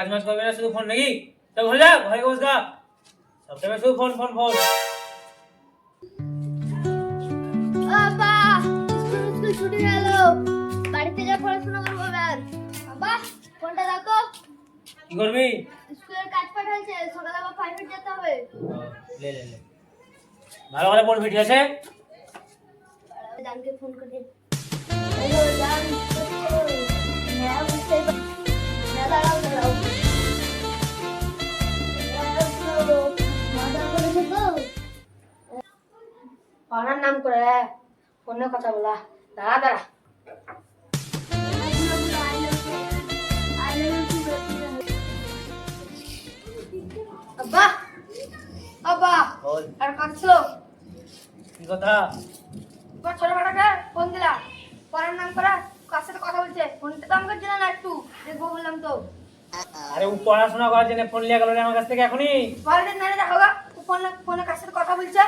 কাজ মাজ করবে না শুধু ফোন নাকি? তো ঘরে যা ঘরে বস গা সব টাইমে শুধু ফোন ফোন ফোন বাবা স্কুল ছুটি গেল। বাড়িতে যা পড়াশোনা করব এবার বাবা ফোনটা দাও কি করবি? স্কুলের কাজ পাঠাইছে সকালে আবার প্রাইভেট যেতে হবে। লে লে লে। ভালো করে পড়বি ঠিক আছে? জানকে ফোন করে জান পড়ার নাম করে ফোনে কথা বলা। দাঁড়া দাঁড়া। আব্বা আব্বা বল আর কাঁদছো? কি কথা? তোমার ছোট বেটাকে ফোন দিলা পড়ার নাম করা কার সাথে কথা বলছে? ফোনটা তো আমাকে দিলা না একটু। দেখব বললাম তো। আরে ও পড়াশোনা করার জন্য ফোন লিয়ে গেল আমার কাছ থেকে এখনই। পরের দিন দেখো গা ফোনে ফোনে কার সাথে কথা বলছে?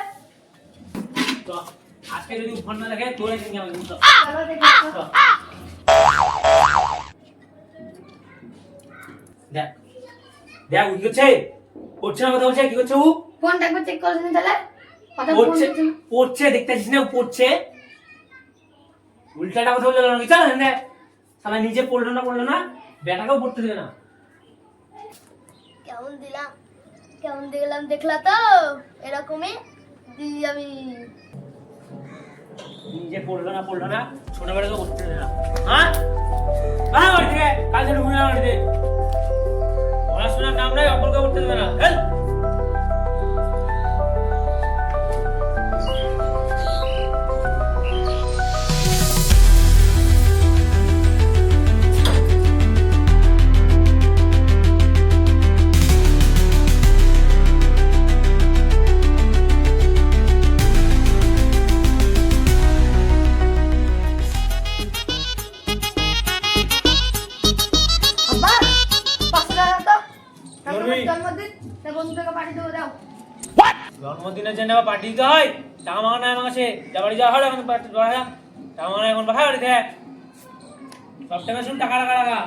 আজকে যদি ফোন না দেখে তোরে কিন্তু আমাকে বুঝতে চলো দেখ দেখ ও কি পড়ছে না কথা বলছে? কি করছে ও? ফোনটা একবার চেক করে দিন তাহলে। পড়ছে পড়ছে দেখতেছিস না পড়ছে? উল্টাটা কথা বলল নাকি চল হ্যাঁ সালা নিজে পড়ল না পড়ল না? বেটাকেও পড়তে দেবে না। কেমন দিলাম? কেমন দিলাম দেখলা তো? এরকমই? দিই আমি। নিজে পড়ল না পড়ল না ছোটবেলা তো করতে না। হ্যাঁ? হ্যাঁ বাড়ি থেকে কাল থেকে বাড়িতে। পড়াশোনার নাম নাই, অপরকে করতে দেবে না। হেল জন্মদিন? তা বন্ধুকে পাঠিয়ে দেবো দাও জন্মদিনের জন্য আবার পার্টি দিতে হয়? টাকা মাঙা নাই আমার কাছে যা বাড়ি যাওয়া হয় এখন পার্টি দেওয়া টাকা মাঙা এখন পাঠা বাড়িতে। সব শুধু টাকা টাকা টাকা।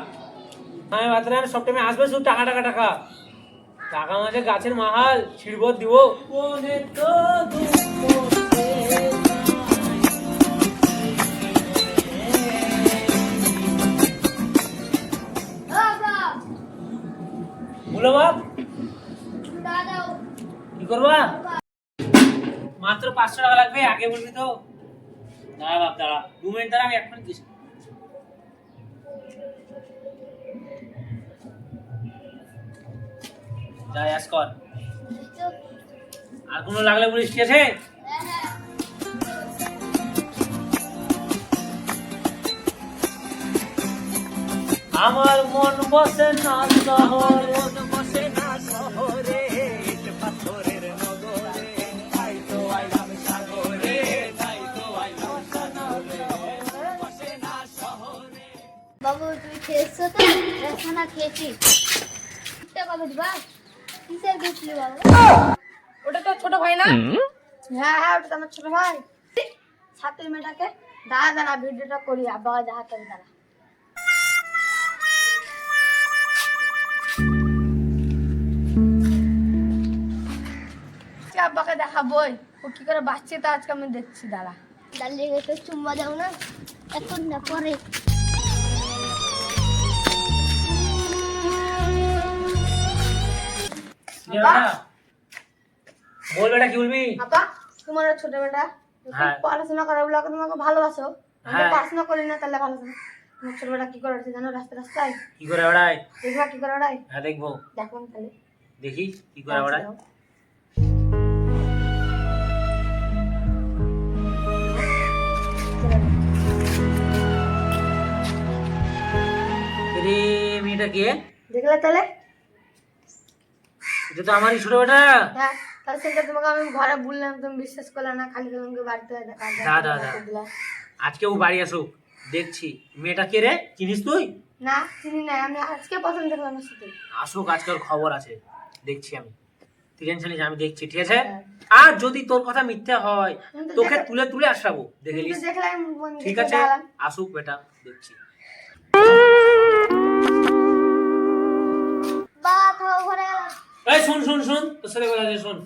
আমি বাতরা সব টাইমে আসবে শুধু টাকা টাকা টাকা। টাকা মাঝে গাছের মাহাল ছিড়ব দিব। বলো বাপ। কি করবা? মাত্র পাঁচশো টাকা লাগবে আগে বলবি তো। দাঁড়া বাপ দাঁড়া। দু মিনিট দাঁড়া আমি এখন দিচ্ছি। যাই আস কর। আর কোনো লাগলে বলিস ঠিক আছে? আমার মন বসে না শহরে। মন বসে না শহরে পাথরের নগরে। তাই তো আইলাম সাগরে তাই তো আইলাম সাগরে। বসে না শহরে। বাবু তুমি খেয়েছো তো? এখন খেয়েছি। একটা কথা দিবা? কিসের গেছিলি বাবা? ওটা তো ছোট ভাই না? হ্যাঁ হ্যাঁ ওটা তো আমার ছোট ভাই। ছাত্রী মেয়েটাকে দাঁড়া দাঁড়া ভিডিওটা করি আব্বা যাহা হাতে দাঁড়া। আব্বাকে দেখাবই। ও কি করে বাঁচছে তা আজকে আমি দেখছি দাঁড়া। দাঁড়িয়ে গেছে চুম্বা দাও না। এখন না পরে। বল বেটা কি বলবি? আব্বা তোমার ছোট বেটা। হ্যাঁ। পড়াশোনা করে বলে তোমাকে ভালোবাসো। হ্যাঁ। পড়াশোনা করি না তাহলে ভালোবাসো তোমার ছোট বেটা কি করে জানো রাস্তা রাস্তায়? কি করে বেড়ায়? দেখবা কি করে ওরাই হ্যাঁ দেখব। দেখুন তাহলে। দেখি কি করে বেড়ায়। মেয়েটা কে? দেখলে তাহলে? এটা তো আমারই ছোট বেটা। হ্যাঁ তাহলে সেটা তোমাকে আমি ঘরে বললাম তুমি বিশ্বাস করলে না খালি তোমাকে বাড়িতে দেখা দা, দা, দা। আজকে ও বাড়ি আসুক দেখছি। মেয়েটা কে রে? চিনিস তুই? না চিনি না আমি আজকে প্রথম দেখলাম ওর সাথে। আসুক আজকাল খবর আছে। দেখছি আমি। তুই টেনশন নিস আমি দেখছি ঠিক আছে? হ্যাঁ। আর যদি তোর কথা মিথ্যে হয় তোকে তুলে তুলে আসাবো দেখে ঠিক আছে? আসুক বেটা দেখছি। এই শুন শুন শুন তোর সাথে কথা আছে শুন।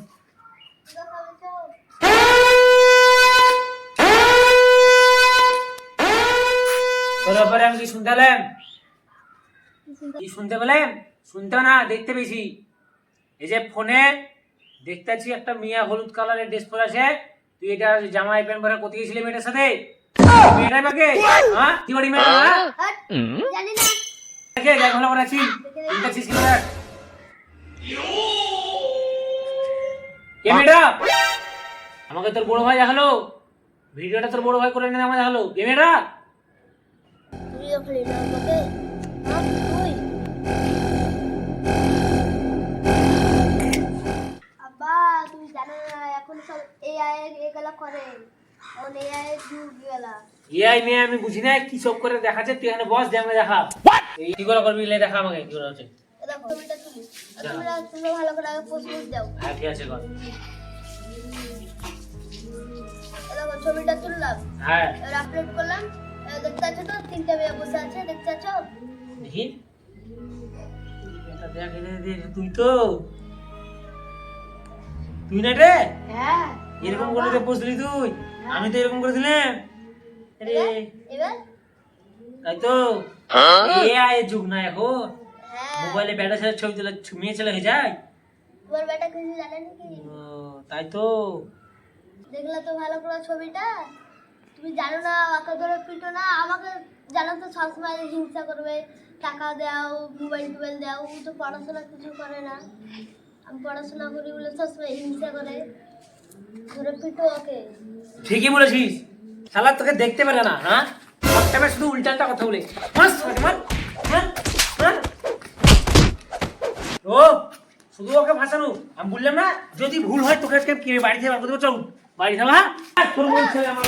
তোর আমি কি শুনতে পেলাম? কি শুনতে পেলাম? শুনতে না দেখতে পেয়েছি। এই যে ফোনে দেখতে পাচ্ছি একটা মিয়া হলুদ কালারের ড্রেস পরে আছে। তুই এটা জামাই প্যান্ট পরে কোথায় গেছিলি মেয়েটার সাথে? মেয়েটা বাকে হ্যাঁ? কি বাড়ি মেয়েটা হ্যাঁ? জানি না। দেখে দেখ ভালো করে আছি আছিস কি কে আমাকে তোর বড় ভাই দেখাল? ভিডিওটা তোর বড় ভাই করে এনে আমাকে দেখাল। কে মেয়েটা তুই আমাকে হ্যাঁ, তুই। আব্বা তুমি জানো না এখন সব এআই এগুলা করে। এখন এআই যুগ গেলা ইয়াই মেয়ে আমি বুঝি না কি সব করে দেখাচ্ছে। তুই এখানে বস আমাকে দেখা। কি করে করবি? লে দেখা আমাকে কি করে হচ্ছে? দেখো তোমরা তোমরা ভালো করে আগে পোস্ট দাও হ্যাঁ ঠিক আছে কর এ ছবিটা তুললাম। হ্যাঁ। এবার আপলোড করলাম। দেখতে পাচ্ছ তো তিনটে মেয়ে বসে আছে দেখতে পাচ্ছ? দেখি। দেখ তুই তো। তুই না রে? হ্যাঁ। এরকম করে তো বসলি তুই। আমি তো এরকম করে দিলাম আরে এবার? তাই তো। এ যুগ না এখন। হ্যাঁ মোবাইলে ব্যাটা ছেলে ছবি তুলে মেয়ে ছেলে হয়ে যায়? তোমার বেটা কিছু জানে নাকি ও, তাই তো। দেখলে তো ভালো করে ছবিটা। তুমি জানো না ওকে ধরে পিটো না আমাকে জানো তো সবসময় হিংসা করবে। টাকা দাও মোবাইল টোবাইল দাও ও তো পড়াশোনা কিছু করে না। আমি পড়াশোনা করি বলে সবসময় হিংসা করে। ধরে পিটো ওকে। ঠিকই বলেছিস। শালা তোকে দেখতে পেলে না হ্যাঁ? সবসময় শুধু উল্টালটা কথা বলে। মাস মার মার ও, শুধু ওকে ভাসানো আমি বললাম না, যদি ভুল হয় তোকে আজকে বাড়ি থেকে বার করে বাড়ি থেকে হ্যাঁ? তোর বলছে আমার